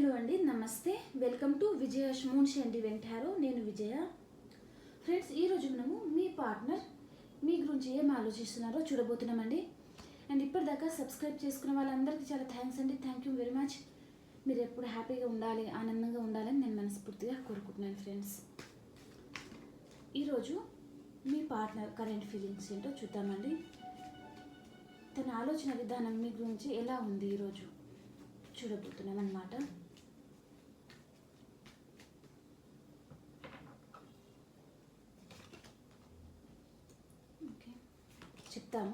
Hello అండి నమస్తే. Welcome to Vijaya moon అండి వెంటారో. నేను విజయ. ఫ్రెండ్స్ ఈరోజు మనము మీ పార్ట్నర్ మీ గురించి ఏం ఆలోచిస్తున్నారో చూడబోతున్నామండి. అండ్ ఇప్పటిదాకా సబ్స్క్రైబ్ చేసుకున్న వాళ్ళందరికీ చాలా థ్యాంక్స్ అండి. Thank you very much. మీరు ఎప్పుడు హ్యాపీగా ఉండాలి ఆనందంగా ఉండాలని నేను మనస్ఫూర్తిగా కోరుకుంటున్నాను ఫ్రెండ్స్. ఈరోజు మీ పార్ట్నర్ కరెంట్ ఫీలింగ్స్ ఏంటో చూద్దామండి. తన ఆలోచన విధానం మీ గురించి ఎలా ఉంది ఈరోజు చూడబోతున్నాం అనమాట चित्तं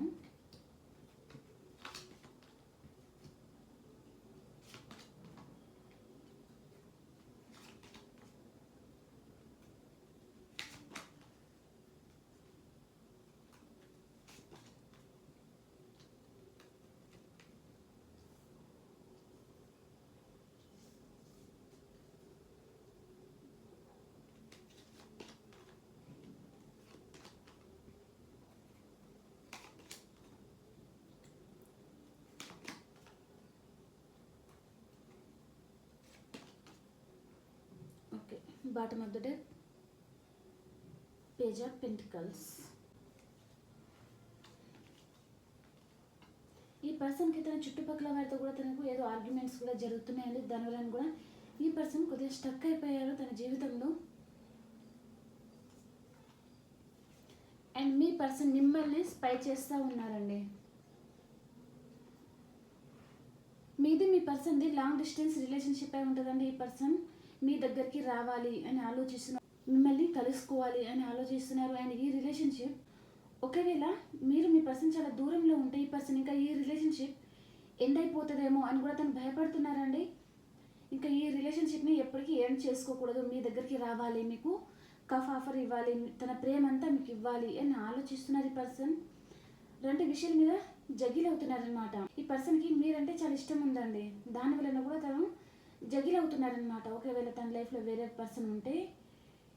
okay bottom of the deck page of pentacles. ఈ పర్సన్కి తన చుట్టుపక్కల వారితో కూడా తనకు ఏదో ఆర్గ్యుమెంట్స్ కూడా జరుగుతున్నాయండి. దానివల్ల కూడా ఈ పర్సన్ కొద్దిగా స్టక్ అయిపోయారు తన జీవితంలో. అండ్ మీ పర్సన్ మిమ్మల్ని స్పై చేస్తూ ఉన్నారండి. మీది మీ పర్సన్ది లాంగ్ డిస్టెన్స్ రిలేషన్షిప్ అయి ఉంటుందండి ఈ పర్సన్. మీ దగ్గరికి రావాలి అని ఆలోచిస్తున్నారు మిమ్మల్ని కలుసుకోవాలి అని ఆలోచిస్తున్నారు అండ్ ఈ రిలేషన్షిప్ ఒకవేళ మీరు మీ పర్సన్ చాలా దూరంలో ఉంటే ఈ పర్సన్ ఇంకా ఈ రిలేషన్షిప్ ఎండ్ అయిపోతుందేమో అని కూడా తను భయపడుతున్నారండి ఇంకా ఈ రిలేషన్షిప్ని ఎప్పటికీ ఎండ్ చేసుకోకూడదు. మీ దగ్గరికి రావాలి మీకు కఫ్ ఆఫర్ ఇవ్వాలి తన ప్రేమ అంతా మీకు ఇవ్వాలి అని ఆలోచిస్తున్నారు ఈ పర్సన్ రెండు విషయాల మీద జగిలవుతున్నారనమాట ఈ పర్సన్కి మీరంటే చాలా ఇష్టం ఉందండి. దాని వలన కూడా తను జగిల్ అవుతున్నారనమాట ఒకవేళ తన లైఫ్లో వేరే పర్సన్ ఉంటే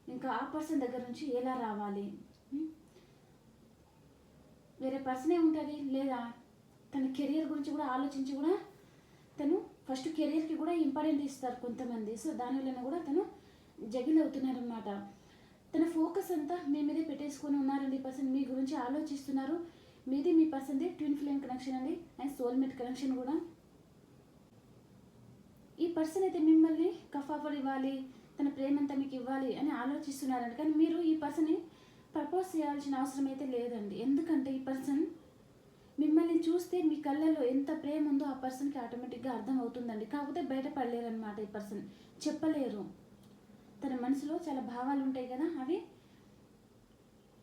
ఇంకా ఆ పర్సన్ దగ్గర నుంచి ఎలా రావాలి? వేరే పర్సనే ఉంటుంది? లేదా? తన కెరియర్ గురించి కూడా ఆలోచించి కూడా తను ఫస్ట్ కెరియర్కి కూడా ఇంపార్టెంట్ ఇస్తారు కొంతమంది. సో దానివల్ల కూడా తను జగిల్ అవుతున్నారనమాట తన ఫోకస్ అంతా మీ మీదే పెట్టేసుకొని ఉన్నారండి పర్సన్ మీ గురించి ఆలోచిస్తున్నారు. మీది మీ పర్సన్ది ట్విన్ ఫ్లేమ్ కనెక్షన్ అండి. అండ్ సోల్మేట్ కనెక్షన్ కూడా. ఈ పర్సన్ అయితే మిమ్మల్ని కఫాఫర్ ఇవ్వాలి తన ప్రేమంతా మీకు ఇవ్వాలి అని ఆలోచిస్తున్నారండి కానీ మీరు ఈ పర్సన్ని ప్రపోజ్ చేయాల్సిన అవసరం అయితే లేదండి. ఎందుకంటే ఈ పర్సన్ మిమ్మల్ని చూస్తే మీ కళ్ళల్లో ఎంత ప్రేమ ఉందో ఆ పర్సన్కి ఆటోమేటిక్గా అర్థం అవుతుందండి. కాకపోతే బయటపడలేరు అనమాట ఈ పర్సన్ చెప్పలేరు. తన మనసులో చాలా భావాలు ఉంటాయి కదా అవి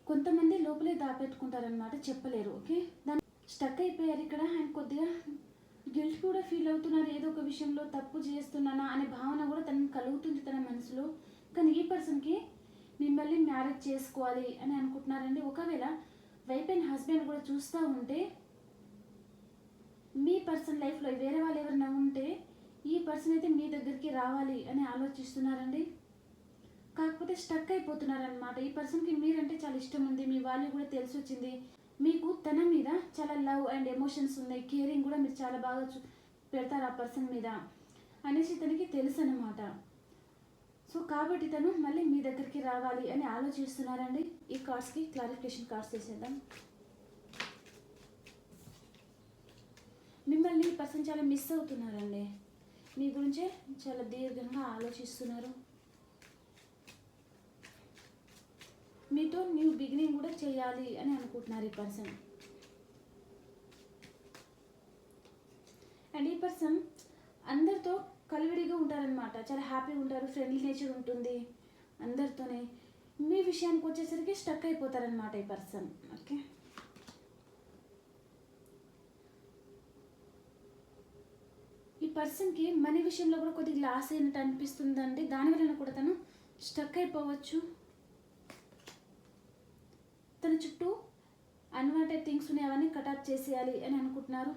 కొంతమంది లోపలే దాపెట్టుకుంటారనమాట చెప్పలేరు. ఓకే? దాని స్టక్ అయిపోయారు ఇక్కడ. అండ్ కొద్దిగా గిల్ట్ కూడా ఫీల్ అవుతున్నారు. ఏదో ఒక విషయంలో తప్పు చేస్తున్నానా అనే భావన కూడా తనకు కలుగుతుంది తన మనసులో. కానీ ఈ పర్సన్కి మిమ్మల్ని మ్యారేజ్ చేసుకోవాలి అని అనుకుంటున్నారండి. ఒకవేళ వైఫ్ అండ్ హస్బెండ్ కూడా చూస్తూ ఉంటే మీ పర్సన్ లైఫ్లో వేరే వాళ్ళు ఎవరైనా ఉంటే ఈ పర్సన్ అయితే మీ దగ్గరికి రావాలి అని ఆలోచిస్తున్నారండి. కాకపోతే స్టక్ అయిపోతున్నారనమాట ఈ పర్సన్కి మీరంటే చాలా ఇష్టం ఉంది. మీ వాల్యూ కూడా తెలిసి వచ్చింది మీకు తన మీద చాలా లవ్ అండ్ ఎమోషన్స్ ఉన్నాయి. కేరింగ్ కూడా మీరు చాలా బాగా పెడతారు ఆ పర్సన్ మీద అనేసి తనకి తెలుసు అనమాట సో కాబట్టి తను మళ్ళీ మీ దగ్గరికి రావాలి అని ఆలోచిస్తున్నారండి. ఈ కార్డ్స్కి క్లారిఫికేషన్ కార్డ్స్ చేసేద్దాం మిమ్మల్ని పర్సన్ చాలా మిస్ అవుతున్నారండి. మీ గురించే చాలా దీర్ఘంగా ఆలోచిస్తున్నారు. మీతో న్యూ బిగినింగ్ కూడా చేయాలి అని అనుకుంటున్నారు ఈ పర్సన్ అండ్ ఈ పర్సన్ అందరితో కలివిడిగా ఉంటారనమాట చాలా హ్యాపీగా ఉంటారు ఫ్రెండ్లీ నేచర్ ఉంటుంది అందరితోనే. మీ విషయానికి వచ్చేసరికి స్టక్ అయిపోతారనమాట ఈ పర్సన్ ఓకే ఈ పర్సన్కి మనీ విషయంలో కూడా కొద్దిగా లాస్ అయినట్టు అనిపిస్తుందండి. దానివల్ల కూడా తను స్టక్ అయిపోవచ్చు. చుట్టూ అన్వాంటెడ్ థింగ్స్ ఉన్నాయి అవన్నీ కటాప్ చేసేయాలి అని అనుకుంటున్నారు.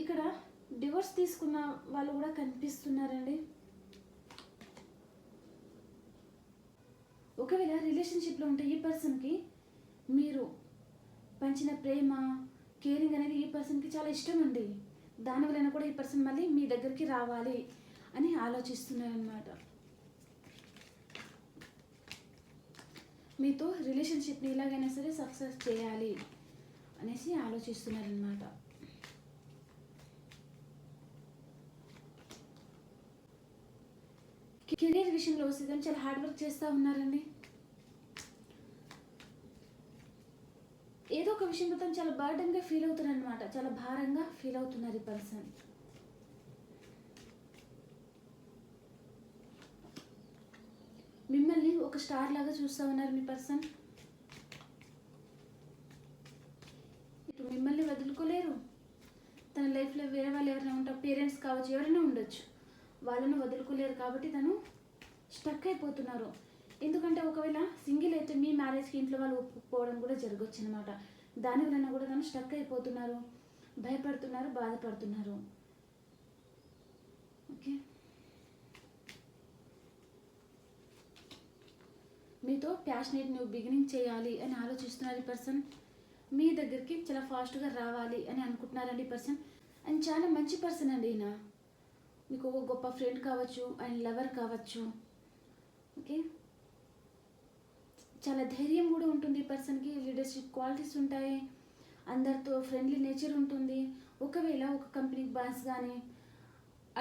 ఇక్కడ డివోర్స్ తీసుకున్న వాళ్ళు కూడా కనిపిస్తున్నారండి. ఒకవేళ రిలేషన్షిప్లో ఉంటే ఈ పర్సన్కి మీరు పంచిన ప్రేమ కేరింగ్ అనేది ఈ పర్సన్కి చాలా ఇష్టం అండి. దానివలన కూడా ఈ పర్సన్ మళ్ళీ మీ దగ్గరికి రావాలి అని ఆలోచిస్తున్నారనమాట మీతో రిలేషన్షిప్ని ఎలాగైనా సరే సక్సెస్ చేయాలి అనేసి ఆలోచిస్తున్నారనమాట కెరీర్ విషయంలో వస్తే చాలా హార్డ్ వర్క్ చేస్తూ ఉన్నారండి. ఏదో ఒక విషయం మొత్తం చాలా బర్డన్గా ఫీల్ అవుతున్నారు అనమాట చాలా భారంగా ఫీల్ అవుతున్నారు ఈ పర్సన్ మిమ్మల్ని ఒక స్టార్ లాగా చూస్తూ ఉన్నారు మీ పర్సన్. మిమ్మల్ని వదులుకోలేరు. తన లైఫ్లో వేరే వాళ్ళు ఎవరైనా ఉంటారు పేరెంట్స్ కావచ్చు ఎవరైనా ఉండొచ్చు. వాళ్ళను వదులుకోలేరు కాబట్టి తను స్టక్ అయిపోతున్నారు. ఎందుకంటే ఒకవేళ సింగిల్ అయితే మీ మ్యారేజ్కి ఇంట్లో వాళ్ళు ఒప్పుకోవడం కూడా జరగచ్చు అనమాట దాని వలన కూడా తను స్టక్ అయిపోతున్నారు. భయపడుతున్నారు బాధపడుతున్నారు. ఓకే? మీతో ప్యాషనేట్ నువ్వు బిగినింగ్ చేయాలి అని ఆలోచిస్తున్నారు ఈ పర్సన్ మీ దగ్గరికి చాలా ఫాస్ట్గా రావాలి అని అనుకుంటున్నారండి ఈ పర్సన్ అండ్ చాలా మంచి పర్సన్ అండి ఈయన. మీకు ఒక గొప్ప ఫ్రెండ్ కావచ్చు అండ్ లవర్ కావచ్చు. ఓకే చాలా ధైర్యం కూడా ఉంటుంది ఈ పర్సన్కి లీడర్షిప్ క్వాలిటీస్ ఉంటాయి. అందరితో ఫ్రెండ్లీ నేచర్ ఉంటుంది. ఒకవేళ ఒక కంపెనీకి బాస్ కానీ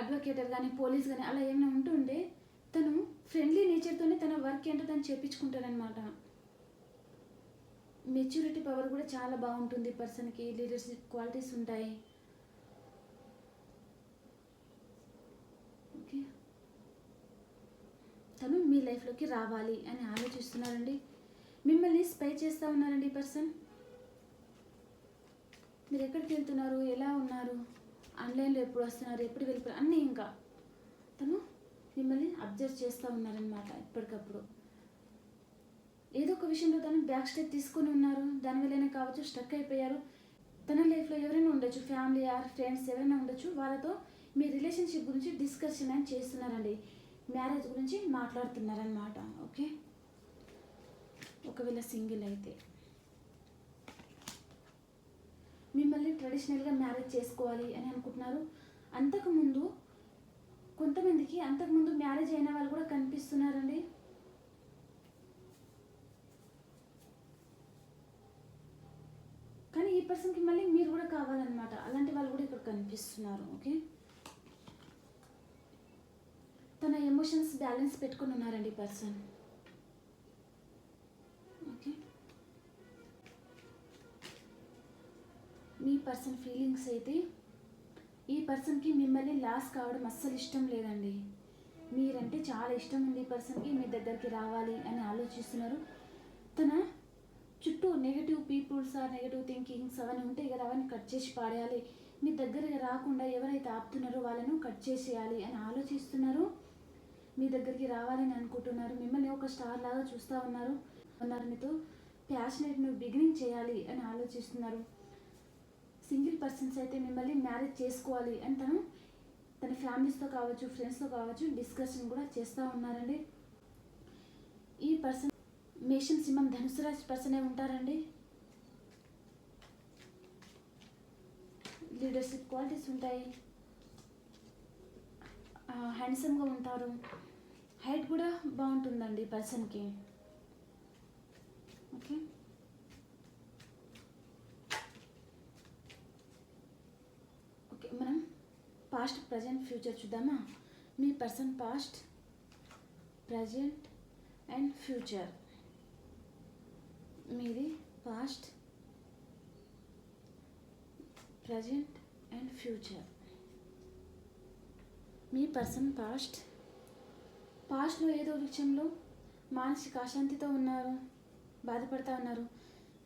అడ్వకేటర్ కానీ పోలీస్ కానీ అలా ఏమైనా ఉంటుండే తను ఫ్రెండ్లీ నేచర్తోనే తన వర్క్ ఏంటో తను చేపించుకుంటారనమాట మెచ్యూరిటీ పవర్ కూడా చాలా బాగుంటుంది పర్సన్కి లీడర్షిప్ క్వాలిటీస్ ఉంటాయి. ఓకే తను మీ లైఫ్లోకి రావాలి అని ఆలోచిస్తున్నారండి. మిమ్మల్ని స్పై చేస్తూ ఉన్నారండి పర్సన్ మీరు ఎక్కడికి వెళ్తున్నారు? ఎలా ఉన్నారు? ఆన్లైన్లో ఎప్పుడు వస్తున్నారు? ఎప్పుడు వెళ్ళిపోయారు? అన్నీ ఇంకా తను మిమ్మల్ని అబ్జర్వ్ చేస్తూ ఉన్నారనమాట ఎప్పటికప్పుడు ఏదో ఒక విషయంలో తను బ్యాక్ స్టెప్ తీసుకొని ఉన్నారు. దానివల్లనే కావచ్చు స్టక్ అయిపోయారు. తన లైఫ్లో ఎవరైనా ఉండొచ్చు ఫ్యామిలీ ఆర్ ఫ్రెండ్స్ ఎవరైనా ఉండొచ్చు వాళ్ళతో మీ రిలేషన్షిప్ గురించి డిస్కషన్ అని చేస్తున్నారండి. మ్యారేజ్ గురించి మాట్లాడుతున్నారనమాట ఓకే? ఒకవేళ సింగిల్ అయితే. మిమ్మల్ని ట్రెడిషనల్గా మ్యారేజ్ చేసుకోవాలి అని అనుకుంటున్నారు. అంతకుముందు కొంతమందికి అంతకుముందు మ్యారేజ్ అయిన వాళ్ళు కూడా కనిపిస్తున్నారండి. కానీ ఈ పర్సన్కి మళ్ళీ మీరు కూడా కావాలన్నమాట. అలాంటి వాళ్ళు కూడా ఇక్కడ కనిపిస్తున్నారు ఓకే? తన ఎమోషన్స్ బ్యాలెన్స్ పెట్టుకొని ఉన్నారండి ఈ పర్సన్. ఓకే? మీ పర్సన్ ఫీలింగ్స్ అయితే ఈ పర్సన్కి మిమ్మల్ని లాస్ కావడం అస్సలు ఇష్టం లేదండి. మీరంటే చాలా ఇష్టం ఉంది ఈ పర్సన్కి మీ దగ్గరికి రావాలి అని ఆలోచిస్తున్నారు. తన చుట్టూ నెగిటివ్ పీపుల్స్ ఆ నెగిటివ్ థింకింగ్స్ అవన్నీ ఉంటాయి కదా అవన్నీ కట్ చేసి పాడేయాలి మీ దగ్గరికి రాకుండా ఎవరైతే ఆపుతున్నారో వాళ్ళను కట్ చేసేయాలి అని ఆలోచిస్తున్నారు. మీ దగ్గరికి రావాలని అనుకుంటున్నారు. మిమ్మల్ని ఒక స్టార్ లాగా చూస్తూ ఉన్నారు. ఉన్నారు మీతో ప్యాషనేట్ బిగినింగ్ చేయాలి అని ఆలోచిస్తున్నారు. సింగిల్ పర్సన్స్ అయితే మిమ్మల్ని మ్యారేజ్ చేసుకోవాలి అని తను తన ఫ్యామిలీస్తో కావచ్చు ఫ్రెండ్స్తో కావచ్చు డిస్కషన్ కూడా చేస్తూ ఉన్నారండి. ఈ పర్సన్ మేషన్ సింహం ధనుసు రాశి పర్సనే ఉంటారండి? లీడర్షిప్ క్వాలిటీస్ ఉంటాయి. హ్యాండ్సమ్గా ఉంటారు. హైట్ కూడా బాగుంటుందండి పర్సన్కి. ఓకే మనం పాస్ట్ ప్రజెంట్ ఫ్యూచర్ చూద్దామా? మీ person past present and future మీది పాస్ట్ ప్రజెంట్ అండ్ ఫ్యూచర్ మీ పర్సన్ పాస్ట్ పాస్ట్లో ఏదో విషయంలో మానసిక అశాంతితో ఉన్నారు బాధపడతా ఉన్నారు.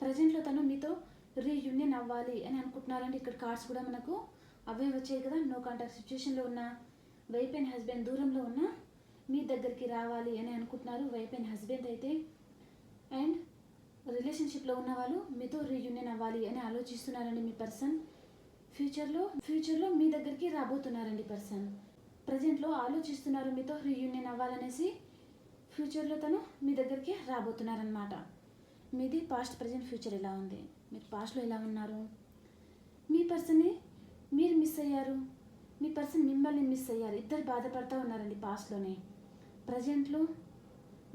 ప్రజెంట్లో తను మీతో రీయూనియన్ అవ్వాలి అని అనుకుంటున్నారంటే ఇక్కడ కార్డ్స్ కూడా మనకు అవే వచ్చేది కదా. నో కాంటాక్ట్ సిచ్యువేషన్లో ఉన్న వైఫ్ అండ్ హస్బెండ్ దూరంలో ఉన్న మీ దగ్గరికి రావాలి అని అనుకుంటున్నారు వైఫ్ అండ్ హస్బెండ్ అయితే. అండ్ రిలేషన్షిప్లో ఉన్న వాళ్ళు మీతో రీయూనియన్ అవ్వాలి అని ఆలోచిస్తున్నారండి మీ పర్సన్. ఫ్యూచర్లో ఫ్యూచర్లో మీ దగ్గరికి రాబోతున్నారండి పర్సన్. ప్రజెంట్లో ఆలోచిస్తున్నారు మీతో రీయూనియన్ అవ్వాలనేసి. ఫ్యూచర్లో తను మీ దగ్గరికి రాబోతున్నారనమాట మీది పాస్ట్ ప్రజెంట్ ఫ్యూచర్ ఎలా ఉంది? మీరు పాస్ట్లో ఎలా ఉన్నారు? మీ పర్సన్ని మీరు మిస్ అయ్యారు. మీ పర్సన్ మిమ్మల్ని మిస్ అయ్యారు. ఇద్దరు బాధపడుతూ ఉన్నారండి పాస్ట్లోనే ప్రజెంట్లో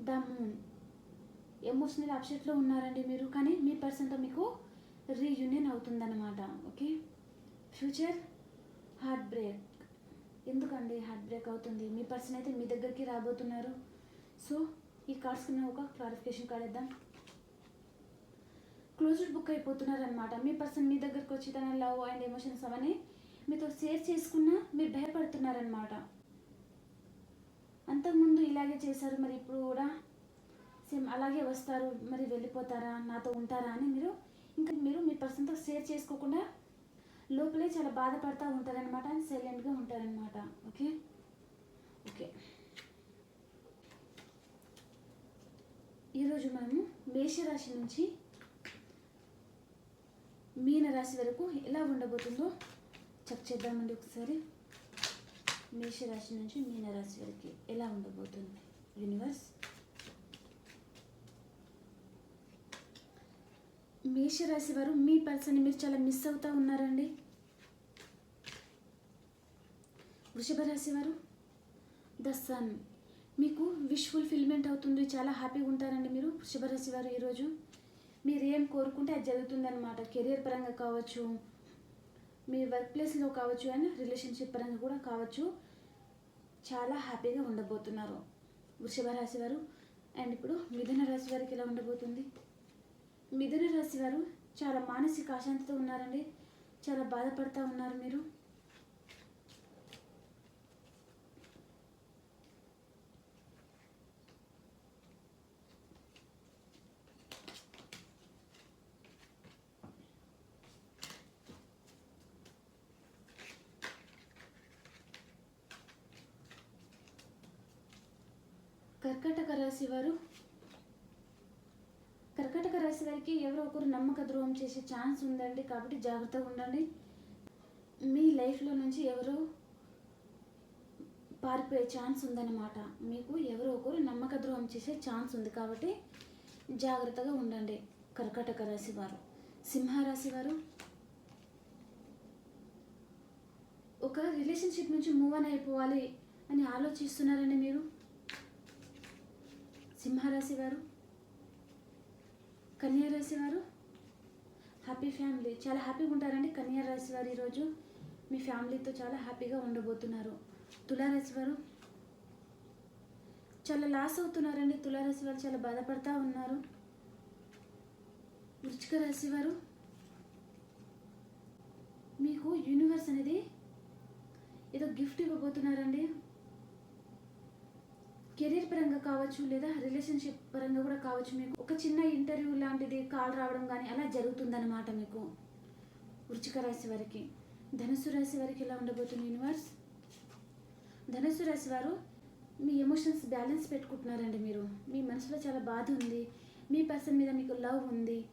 ద మూన్ ఎమోషనల్ అప్సెట్లో ఉన్నారండి మీరు కానీ మీ పర్సన్తో మీకు రీయూనియన్ అవుతుందన్నమాట. ఓకే ఫ్యూచర్ హార్ట్ బ్రేక్ ఎందుకండి హార్ట్ బ్రేక్ అవుతుంది? మీ పర్సన్ అయితే మీ దగ్గరికి రాబోతున్నారు. సో ఈ కార్డ్స్కి మేము ఒక క్లారిఫికేషన్ కార్డ్ ఇద్దాం. క్లోజ్డ్ బుక్ అయిపోతున్నారు అనమాట మీ పర్సన్ మీ దగ్గరకు వచ్చి తన లవ్ అండ్ ఎమోషన్స్ అవన్నీ మీతో షేర్ చేసుకున్నా మీరు భయపడుతున్నారనమాట అంతకుముందు ఇలాగే చేశారు మరి ఇప్పుడు కూడా సేమ్ అలాగే వస్తారు మరి వెళ్ళిపోతారా నాతో ఉంటారా అని మీరు ఇంకా మీరు మీ పర్సన్తో షేర్ చేసుకోకుండా లోపలే చాలా బాధపడతా ఉంటారనమాట అండ్ సైలెంట్గా ఉంటారనమాట ఓకే? ఓకే. ఈరోజు మనము మేషరాశి నుంచి మీనరాశి వరకు ఎలా ఉండబోతుందో చెక్ చేద్దామండి ఒకసారి. మేషరాశి నుంచి మీనరాశి వరకు ఎలా ఉండబోతుంది? యూనివర్స్ మేషరాశి వారు మీ పర్సన్ మీరు చాలా మిస్ అవుతా ఉన్నారండి. వృషభ రాశి వారు ద సన్ మీకు విష్ ఫుల్ఫిల్మెంట్ అవుతుంది చాలా హ్యాపీగా ఉంటారండి మీరు వృషభ రాశి వారు ఈరోజు. మీరు ఏం కోరుకుంటే అది జరుగుతుందన్నమాట. కెరియర్ పరంగా కావచ్చు మీ వర్క్ ప్లేస్లో కావచ్చు అండ్ రిలేషన్షిప్ పరంగా కూడా కావచ్చు. చాలా హ్యాపీగా ఉండబోతున్నారు వృషభ రాశి వారు. అండ్ ఇప్పుడు మిథున రాశి వారికి ఎలా ఉండబోతుంది? మిథున రాశి వారు చాలా మానసిక అశాంతితో ఉన్నారండి. చాలా బాధపడతా ఉన్నారు మీరు. కర్కాటక రాశి వారు. కర్కాటక రాశి వారికి ఎవరో ఒకరు నమ్మక ద్రోహం చేసే ఛాన్స్ ఉందండి. కాబట్టి జాగ్రత్తగా ఉండండి. మీ లైఫ్లో నుంచి ఎవరో పారిపోయే ఛాన్స్ ఉందన్నమాట. మీకు ఎవరో ఒకరు నమ్మక ద్రోహం చేసే ఛాన్స్ ఉంది. కాబట్టి జాగ్రత్తగా ఉండండి. కర్కాటక రాశి వారు. సింహరాశి వారు. ఒక రిలేషన్షిప్ నుంచి మూవ్ అని అయిపోవాలి అని ఆలోచిస్తున్నారండి మీరు? సింహరాశి వారు కన్యా రాశి వారు? Happy family. చాలా హ్యాపీగా ఉంటారండి కన్యా రాశి వారు ఈరోజు. మీ ఫ్యామిలీతో చాలా హ్యాపీగా ఉండబోతున్నారు. తులారాశి వారు? చాలా లాస్ అవుతున్నారండి తులారాశి వారు. చాలా బాధపడతా ఉన్నారు. వృచ్చిక రాశి వారు? మీకు యూనివర్స్ అనేది ఏదో గిఫ్ట్ ఇవ్వబోతున్నారండి. కెరీర్ పరంగా కావచ్చు లేదా రిలేషన్షిప్ పరంగా కూడా కావచ్చు మీకు. ఒక చిన్న ఇంటర్వ్యూ లాంటిది కాల్ రావడం కానీ అలా జరుగుతుందన్నమాట మీకు. వృచ్చిక రాశి వారికి. ధనుసు రాశి వారికి ఎలా ఉండబోతుంది యూనివర్స్ ధనుసు రాశి వారు మీ ఎమోషన్స్ బ్యాలెన్స్ పెట్టుకుంటున్నారండి మీరు. మీ మనసులో చాలా బాధ ఉంది. మీ పర్సన్ మీద మీకు లవ్ ఉంది.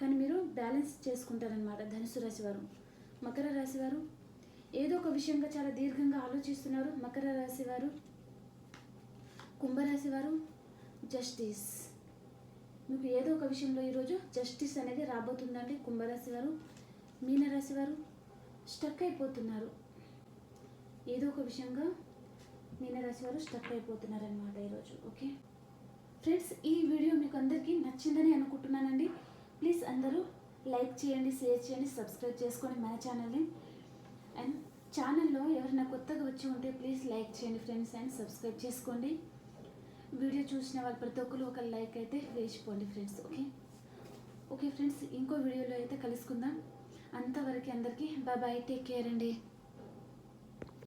కానీ మీరు బ్యాలెన్స్ చేసుకుంటారనమాట ధనుసు రాశి వారు. మకర రాశి వారు. ఏదో ఒక విషయంగా చాలా దీర్ఘంగా ఆలోచిస్తున్నారు. మకర రాశి వారు. కుంభరాశి వారు జస్టిస్. మీకు ఏదో ఒక విషయంలో ఈరోజు జస్టిస్ అనేది రాబోతుందండి కుంభరాశి వారు మీనరాశి వారు స్టక్ అయిపోతున్నారు. ఏదో ఒక విషయంగా మీనరాశి వారు స్టక్ అయిపోతున్నారనమాట ఈరోజు ఓకే? ఫ్రెండ్స్ ఈ వీడియో మీకు అందరికీ నచ్చిందని అనుకుంటున్నానండి. ప్లీజ్ అందరూ లైక్ చేయండి షేర్ చేయండి సబ్స్క్రైబ్ చేసుకోండి మన ఛానల్ని. అండ్ ఛానల్లో ఎవరైనా కొత్తగా వచ్చి ఉంటే ప్లీజ్ లైక్ చేయండి ఫ్రెండ్స్ అండ్ సబ్స్క్రైబ్ చేసుకోండి. వీడియో చూసిన వాళ్ళు ప్రతి ఒక్కరు ఒక లైక్ అయితే వేసిపోండి ఫ్రెండ్స్ ఓకే? ఓకే ఫ్రెండ్స్ ఇంకో వీడియోలో అయితే కలుసుకుందాం. అంతవరకు అందరికీ బాయ్ బాయ్ టేక్ కేర్ అండి.